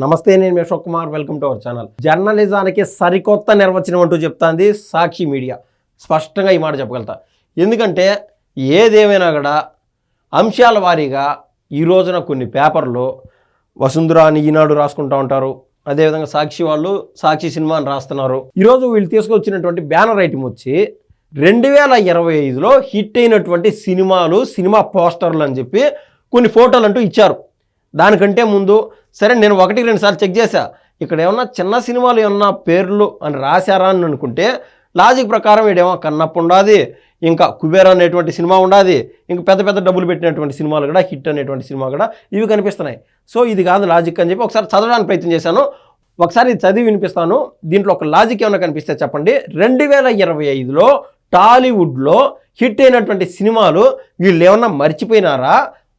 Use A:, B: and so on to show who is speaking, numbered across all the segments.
A: నమస్తే నేను Ashok Kumar. Welcome to our channel. జర్నలిజానికి సరికొత్త నిర్వచనం అంటూ చెప్తాంది సాక్షి మీడియా. స్పష్టంగా ఈ మాట చెప్పగలుగుతా. ఎందుకంటే ఏదేమైనా కూడా అంశాల వారీగా ఈ రోజున కొన్ని పేపర్లు వసుంధర అని ఈనాడు రాసుకుంటూ ఉంటారు. అదేవిధంగా సాక్షి వాళ్ళు సాక్షి సినిమా అని రాస్తున్నారు. ఈరోజు వీళ్ళు తీసుకొచ్చినటువంటి బ్యానర్ ఐటమ్ వచ్చి రెండు వేల ఇరవై ఐదులో హిట్ అయినటువంటి సినిమాలు సినిమా పోస్టర్లు అని చెప్పి కొన్ని ఫోటోలు అంటూ ఇచ్చారు. దానికంటే ముందు సరే నేను ఒకటి రెండు సార్లు చెక్ చేశా. ఇక్కడ ఏమన్నా చిన్న సినిమాలు ఏమన్నా పేర్లు అని రాశారా అని అనుకుంటే లాజిక్ ప్రకారం వీడేమో కన్నప్ప ఉండాది ఇంకా కుబేర అనేటువంటి సినిమా ఉండాది ఇంకా పెద్ద పెద్ద డబ్బులు పెట్టినటువంటి సినిమాలు కూడా హిట్ అనేటువంటి సినిమా కూడా ఇవి కనిపిస్తున్నాయి. సో ఇది కాదు లాజిక్ అని చెప్పి ఒకసారి చదవడానికి ప్రయత్నం చేశాను. ఒకసారి చదివి వినిపిస్తాను. దీంట్లో ఒక లాజిక్ ఏమైనా కనిపిస్తే చెప్పండి. రెండు వేల ఇరవై ఐదులో టాలీవుడ్లో హిట్ అయినటువంటి సినిమాలు వీళ్ళు ఏమన్నా మర్చిపోయినారా?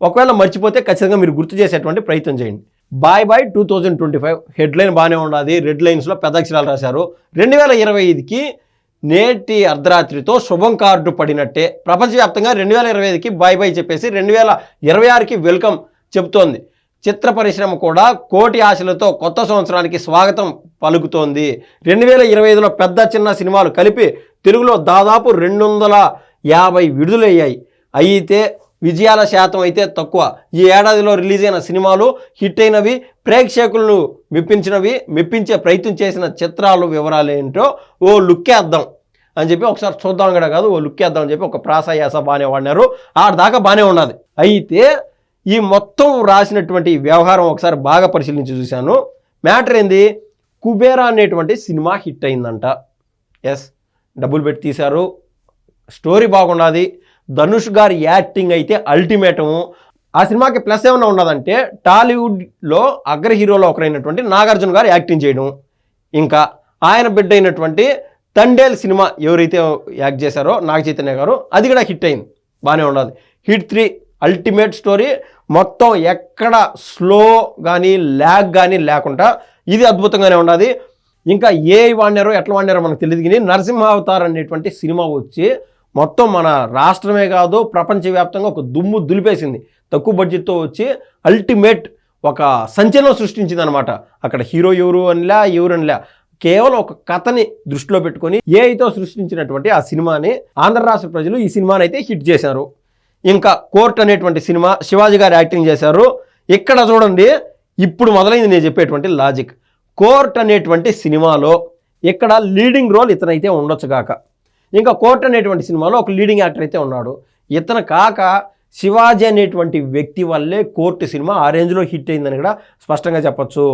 A: ఒకవేళ మర్చిపోతే ఖచ్చితంగా మీరు గుర్తు చేసేటువంటి ప్రయత్నం చేయండి. Bye bye two thousand twenty five headline బాగానే ఉన్నది రెడ్ లైన్స్లో పెద్ద అక్షరాలు రాశారు. రెండు వేల ఇరవై ఐదుకి నేటి అర్ధరాత్రితో శుభం కార్డు పడినట్టే. ప్రపంచవ్యాప్తంగా రెండు వేల ఇరవై ఐదుకి బాయ్ బాయ్ చెప్పేసి రెండు వేల ఇరవై ఆరుకి వెల్కమ్ చెబుతోంది. చిత్ర పరిశ్రమ కూడా కోటి ఆశలతో కొత్త సంవత్సరానికి స్వాగతం పలుకుతోంది. రెండు వేల ఇరవై ఐదులో పెద్ద చిన్న సినిమాలు కలిపి తెలుగులో దాదాపు రెండు వందల యాభై విడుదలయ్యాయి. అయితే విజయాల శాతం అయితే తక్కువ. ఈ ఏడాదిలో రిలీజ్ అయిన సినిమాలు హిట్ అయినవి ప్రేక్షకులను మెప్పించినవి మెప్పించే ప్రయత్నం చేసిన చిత్రాలు వివరాలు ఏంటో ఓ లుక్కేద్దాం అని చెప్పి ఒకసారి చూద్దాం కూడా కాదు ఓ లుక్కేద్దాం అని చెప్పి ఒక ప్రాసయాస బాగానే వాడినారు. ఆడ దాకా బాగానే ఉన్నది. అయితే ఈ మొత్తం రాసినటువంటి వ్యవహారం ఒకసారి బాగా పరిశీలించి చూశాను. మ్యాటర్ ఏంది? కుబేరా అనేటువంటి సినిమా హిట్ అయిందంట. ఎస్ డబ్బులు పెట్టి తీశారు. స్టోరీ బాగున్నది. ధనుష్ గారి యాక్టింగ్ అయితే అల్టిమేటము ఆ సినిమాకి ప్లస్ ఏమైనా ఉన్నదంటే టాలీవుడ్లో అగ్ర హీరోలో ఒకరైనటువంటి నాగార్జున గారు యాక్టింగ్ చేయడం. ఇంకా ఆయన బిడ్డ అయినటువంటి తండేల్ సినిమా ఎవరైతే యాక్ట్ చేశారో నాగ చైతన్య గారు అది కూడా హిట్ అయింది. బాగానే ఉన్నది. హిట్ త్రీ అల్టిమేట్ స్టోరీ మొత్తం ఎక్కడ స్లో కానీ ల్యాగ్ కానీ లేకుండా ఇది అద్భుతంగానే ఉన్నది. ఇంకా ఏ వాడినారో ఎట్లా వాడినారో మనకు తెలియదు కానీ నరసింహావతార్ అనేటువంటి సినిమా వచ్చి మొత్తం మన రాష్ట్రమే కాదు ప్రపంచవ్యాప్తంగా ఒక దుమ్ము దులిపేసింది. తక్కువ బడ్జెట్తో వచ్చి అల్టిమేట్ ఒక సంచలనం సృష్టించింది అనమాట అక్కడ హీరో ఎవరు అనిలా ఎవరు అనిలా. కేవలం ఒక కథని దృష్టిలో పెట్టుకొని ఏఐతో సృష్టించినటువంటి ఆ సినిమాని ఆంధ్ర రాష్ట్ర ప్రజలు ఈ సినిమాని అయితే హిట్ చేశారు. ఇంకా కోర్ట్ అనేటువంటి సినిమా శివాజీ గారు యాక్టింగ్ చేశారు. ఇక్కడ చూడండి ఇప్పుడు మొదలైంది నేను చెప్పేటువంటి లాజిక్. కోర్ట్ అనేటువంటి సినిమాలో ఇక్కడ లీడింగ్ రోల్ ఇతనైతే ఉండొచ్చు కాక. ఇంకా కోర్ట్ అనేటువంటి సినిమాలో ఒక లీడింగ్ యాక్టర్ అయితే ఉన్నాడు. ఇతను కాక శివాజీ అనేటువంటి వ్యక్తి వల్లే కోర్టు సినిమా ఆ రేంజ్లో హిట్ అయిందని కూడా స్పష్టంగా చెప్పొచ్చు.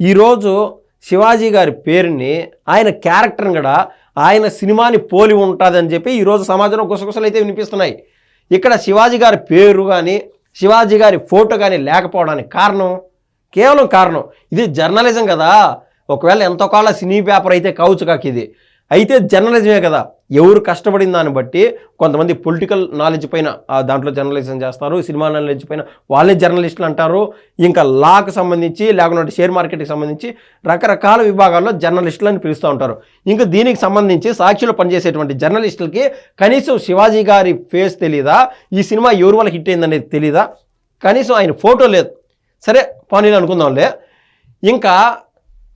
A: ఈరోజు శివాజీ గారి పేరుని ఆయన క్యారెక్టర్ని కూడా ఆయన సినిమాని పోలి ఉంటుందని చెప్పి ఈరోజు సమాజంలో గుసగుసలు అయితే వినిపిస్తున్నాయి. ఇక్కడ శివాజీ గారి పేరు కానీ శివాజీ గారి ఫోటో కానీ లేకపోవడానికి కారణం కేవలం కారణం ఇది జర్నలిజం కదా. ఒకవేళ ఎంతో కాలం సినీ పేపర్ అయితే కావచ్చు కాక ఇది. అయితే జర్నలిజమే కదా. ఎవరు కష్టపడిన దాన్ని బట్టి కొంతమంది పొలిటికల్ నాలెడ్జ్ పైన దాంట్లో జర్నలిజం చేస్తారు సినిమా నాలెడ్జ్ పైన వాళ్ళే జర్నలిస్టులు అంటారు. ఇంకా లాకు సంబంధించి లేకుంటే షేర్ మార్కెట్కి సంబంధించి రకరకాల విభాగాల్లో జర్నలిస్టులు అని పిలుస్తూ ఉంటారు. ఇంకా దీనికి సంబంధించి సాక్షిలో పనిచేసేటువంటి జర్నలిస్టులకి కనీసం శివాజీ గారి ఫేస్ తెలీదా? ఈ సినిమా ఎవరి వల్ల హిట్ అయిందనేది తెలీదా? కనీసం ఆయన ఫోటో లేదు. సరే పోనీ అనుకుందాంలే. ఇంకా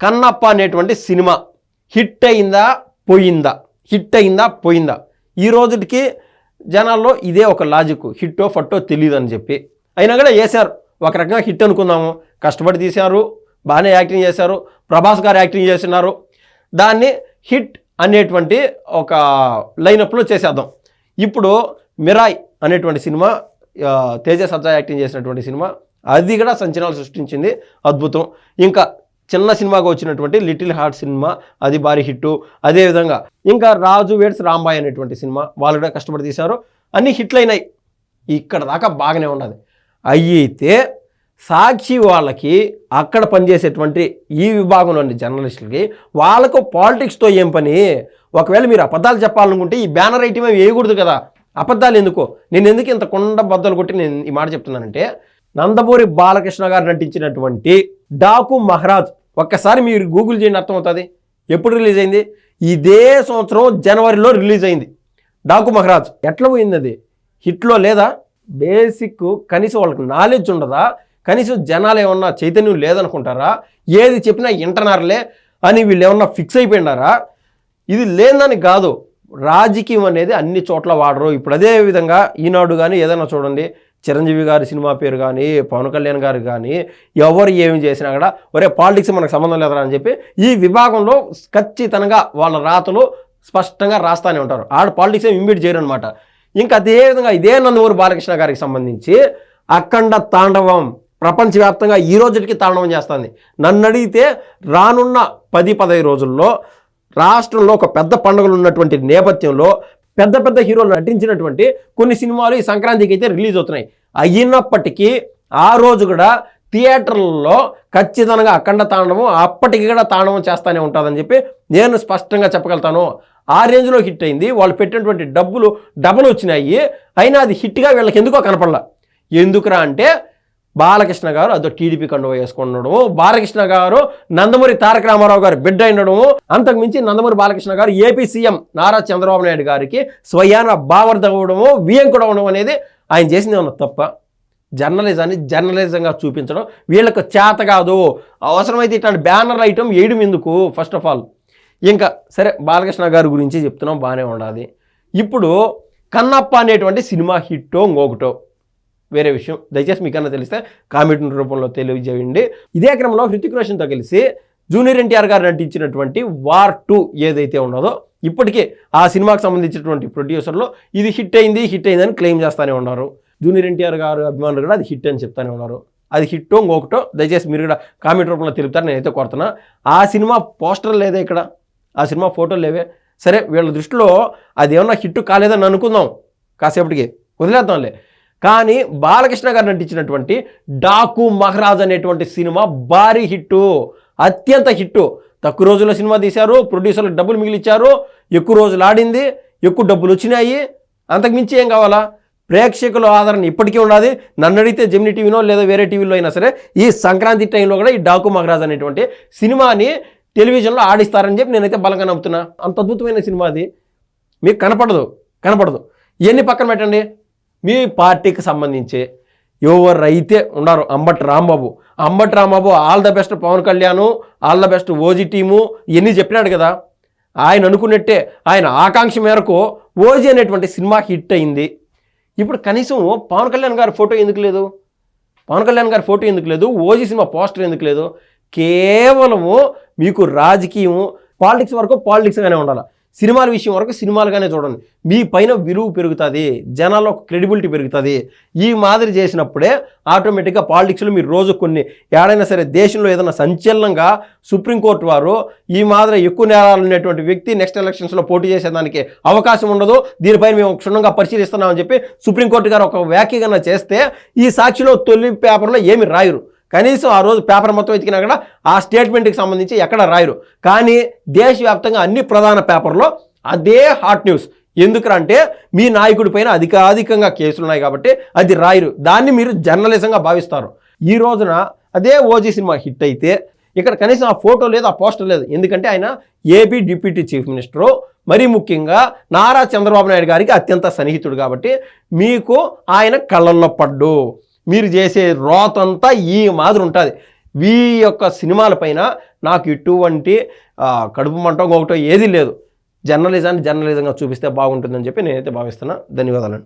A: కన్నప్ప అనేటువంటి సినిమా హిట్ అయిందా? పోయిందా? హిట్ అయిందా పోయిందా? ఈ రోజుకి జనాల్లో ఇదే ఒక లాజిక్ హిట్టో ఫట్టో తెలియదు అని చెప్పి. అయినా కూడా వేశారు ఒక రకంగా హిట్ అనుకుందాము. కష్టపడి తీశారు. బాగానే యాక్టింగ్ చేశారు. ప్రభాస్ గారు యాక్టింగ్ చేస్తున్నారు. దాన్ని హిట్ అనేటువంటి ఒక లైనప్లో చేసేద్దాం. ఇప్పుడు మిరాయ్ అనేటువంటి సినిమా తేజ సజ్జా యాక్టింగ్ చేసినటువంటి సినిమా అది కూడా సంచలనాలు సృష్టించింది. అద్భుతం. ఇంకా చిన్న సినిమాగా వచ్చినటువంటి లిటిల్ హార్ట్ సినిమా అది భారీ హిట్ అదేవిధంగా ఇంకా రాజు వేడ్స్ రాంబాయ్ అనేటువంటి సినిమా వాళ్ళు కూడా కష్టపడి తీశారు. అన్ని హిట్లు అయినాయి. ఇక్కడ దాకా బాగానే ఉన్నది. అయితే సాక్షి వాళ్ళకి అక్కడ పనిచేసేటువంటి ఈ విభాగంలోని జర్నలిస్టులకి వాళ్ళకు పాలిటిక్స్తో ఏం పని? ఒకవేళ మీరు అబద్ధాలు చెప్పాలనుకుంటే ఈ బ్యానర్ ఐటమ్ వేయకూడదు కదా. అబద్ధాలు ఎందుకో? నేను ఎందుకు ఇంత కొండ బద్దలు కొట్టి నేను ఈ మాట చెప్తున్నానంటే నందమూరి బాలకృష్ణ గారు నటించినటువంటి డాకు మహారాజ్ ఒక్కసారి మీరు గూగుల్ చేయండి అర్థమవుతుంది. ఎప్పుడు రిలీజ్ అయింది? ఇదే సంవత్సరం జనవరిలో రిలీజ్ అయింది. డాకు మహారాజ్ ఎట్లా పోయింది అది? హిట్లో లేదా? బేసిక్ కనీసం వాళ్ళకి నాలెడ్జ్ ఉండదా? కనీసం జనాలు ఏమన్నా చైతన్యం లేదనుకుంటారా? ఏది చెప్పినా ఇంటనారులే అని వీళ్ళు ఏమన్నా ఫిక్స్ అయిపోయినారా? ఇది లేదని కాదు. రాజకీయం అనేది అన్ని చోట్ల వాడరు. ఇప్పుడు అదే విధంగా ఈనాడు కానీ ఏదైనా చూడండి. చిరంజీవి గారి సినిమా పేరు కానీ పవన్ కళ్యాణ్ గారు కానీ ఎవరు ఏమి చేసినా కూడా ఒరే పాలిటిక్స్ మనకు సంబంధం లేదరా అని చెప్పి ఈ విభాగంలో ఖచ్చితంగా వాళ్ళ రాతలు స్పష్టంగా రాస్తానే ఉంటారు. ఆడ పాలిటిక్స్ ఏమి ఇమ్మీడియట్ చేయరు అనమాట ఇంకా అదేవిధంగా ఇదే నందమూరి బాలకృష్ణ గారికి సంబంధించి అఖండ తాండవం ప్రపంచవ్యాప్తంగా ఈ రోజుకి తాండవం చేస్తుంది. నన్ను అడిగితే రానున్న పది పదహైదు రోజుల్లో రాష్ట్రంలో ఒక పెద్ద పండుగలు ఉన్నటువంటి నేపథ్యంలో పెద్ద పెద్ద హీరోలు నటించినటువంటి కొన్ని సినిమాలు ఈ సంక్రాంతికి అయితే రిలీజ్ అవుతున్నాయి. అయినప్పటికీ ఆ రోజు కూడా థియేటర్లలో ఖచ్చితంగా అఖండ తాండవం అప్పటికి కూడా తాండవం చేస్తానే ఉంటుందని చెప్పి నేను స్పష్టంగా చెప్పగలుగుతాను. ఆ రేంజ్లో హిట్ అయింది. వాళ్ళు పెట్టినటువంటి డబ్బులు డబల్ వచ్చినాయి. అయినా అది హిట్గా వీళ్ళకి ఎందుకో కనపడలా. ఎందుకురా అంటే బాలకృష్ణ గారు అదో టీడీపీ కండువ వేసుకుండడము బాలకృష్ణ గారు నందమూరి తారక రామారావు గారు బిడ్డ అయినడము. అంతకు మించి నందమూరి బాలకృష్ణ గారు ఏపీ సీఎం నారా చంద్రబాబు నాయుడు గారికి స్వయాన బావర్ధవడము వియంకుడు అవడం అనేది ఆయన చేసింది ఏమన్నా తప్ప? జర్నలిజాన్ని జర్నలిజంగా చూపించడం వీళ్ళకు చేత కాదు. అవసరమైతే ఇట్లాంటి బ్యానర్ ఐటమ్ వేయడం ఎందుకు? ఫస్ట్ ఆఫ్ ఆల్ ఇంకా సరే బాలకృష్ణ గారి గురించి చెప్తున్నాం బాగానే ఉండాలి. ఇప్పుడు కన్నప్ప అనేటువంటి సినిమా హిట్టో ఇంకొకటో వేరే విషయం. దయచేసి మీకన్నా తెలిస్తే కామెంట్ రూపంలో తెలియజేయండి. ఇదే క్రమంలో హృతిక్ రోషన్తో కలిసి జూనియర్ ఎన్టీఆర్ గారు నటించినటువంటి వార్ టూ ఏదైతే ఉన్నదో ఇప్పటికే ఆ సినిమాకి సంబంధించినటువంటి ప్రొడ్యూసర్లు ఇది హిట్ అయింది హిట్ అయిందని క్లెయిమ్ చేస్తూనే ఉన్నారు. జూనియర్ ఎన్టీఆర్ గారు అభిమానులు కూడా అది హిట్ అని చెప్తానే ఉన్నారు. అది హిట్టో ఇంకొకటో దయచేసి మీరు కూడా కామెంట్ రూపంలో తెలుపుతారు నేనైతే కోరుతున్నా. ఆ సినిమా పోస్టర్ లేదే ఇక్కడ? ఆ సినిమా ఫోటోలు లేవే. సరే వీళ్ళ దృష్టిలో అది ఏమన్నా హిట్ కాలేదని అనుకుందాం. కాసేపటికి వదిలేద్దాంలే. కానీ బాలకృష్ణ గారు నటించినటువంటి డాకు మహారాజ్ అనేటువంటి సినిమా భారీ హిట్టు అత్యంత హిట్టు. తక్కువ రోజుల్లో సినిమా తీశారు ప్రొడ్యూసర్లకు డబ్బులు మిగిలిచ్చారు ఎక్కువ రోజులు ఆడింది ఎక్కువ డబ్బులు వచ్చినాయి. అంతకుమించి ఏం కావాలా? ప్రేక్షకుల ఆదరణ ఇప్పటికీ ఉన్నది నన్ను అడిగితే జెమిని టీవీనో లేదా వేరే టీవీలో అయినా సరే ఈ సంక్రాంతి టైంలో కూడా ఈ డాకు మహారాజ్ అనేటువంటి సినిమాని టెలివిజన్లో ఆడిస్తారని చెప్పి నేనైతే బలంగా నమ్ముతున్నా. అంత అద్భుతమైన సినిమా అది. మీకు కనపడదు కనపడదు. ఇవన్నీ పక్కన పెట్టండి. మీ పార్టీకి సంబంధించి ఎవరైతే ఉన్నారు Ambati Rambabu. Ambati Rambabu all the best Pawan Kalyan all the best OG team ఇవన్నీ చెప్పినాడు కదా. ఆయన అనుకున్నట్టే ఆయన ఆకాంక్ష మేరకు ఓజీ అనేటువంటి సినిమా హిట్ అయింది. ఇప్పుడు కనీసం పవన్ కళ్యాణ్ గారి ఫోటో ఎందుకు లేదు? పవన్ కళ్యాణ్ గారి ఫోటో ఎందుకు లేదు? ఓజీ సినిమా పోస్టర్ ఎందుకు లేదు? కేవలము మీకు రాజకీయము పాలిటిక్స్ వరకు పాలిటిక్స్గానే ఉండాలి. సినిమాల విషయం వరకు సినిమాలుగానే చూడండి. మీ పైన విలువ పెరుగుతుంది జనాల్లో క్రెడిబిలిటీ పెరుగుతుంది. ఈ మాదిరి చేసినప్పుడే ఆటోమేటిక్గా పాలిటిక్స్లో మీరు రోజు కొన్ని ఏడైనా సరే దేశంలో ఏదైనా సంచలనంగా సుప్రీంకోర్టు వారు ఈ మాదిరి ఎక్కువ నేరాలు ఉన్నటువంటి వ్యక్తి నెక్స్ట్ ఎలక్షన్స్లో పోటీ చేసేదానికి అవకాశం ఉండదు. దీనిపైన మేము క్షుణ్ణంగా పరిశీలిస్తున్నామని చెప్పి సుప్రీంకోర్టు గారు ఒక వ్యాఖ్యగా చేస్తే ఈ సాక్షిలో తొలి పేపర్లో ఏమి రాయరు. కనీసం ఆ రోజు పేపర్ మొత్తం వెతికినా కూడా ఆ స్టేట్మెంట్కి సంబంధించి ఎక్కడ రాయరు. కానీ దేశవ్యాప్తంగా అన్ని ప్రధాన పేపర్లో అదే హాట్ న్యూస్ ఎందుకురా అంటే మీ నాయకుడి పైన అధికాధికంగా కేసులు ఉన్నాయి కాబట్టి అది రాయరు. దాన్ని మీరు జర్నలిజంగా భావిస్తారు. ఈ రోజున అదే ఓజీ సినిమా హిట్ అయితే ఇక్కడ కనీసం ఆ ఫోటో లేదు ఆ పోస్టర్ లేదు. ఎందుకంటే ఆయన ఏపీ డిప్యూటీ చీఫ్ మినిస్టరు మరీ ముఖ్యంగా నారా చంద్రబాబు నాయుడు గారికి అత్యంత సన్నిహితుడు కాబట్టి మీకు ఆయన కళ్ళల్లో పడ్డు. మీరు చేసే రోతంతా ఈ మాదిరి ఉంటుంది. ఈ యొక్క సినిమాల పైన నాకు ఇటువంటి కడుపు మంట ఒకటో ఏది లేదు. జర్నలిజాన్ని జర్నలిజంగా చూపిస్తే బాగుంటుందని చెప్పి నేనైతే భావిస్తున్నా. ధన్యవాదాలండి.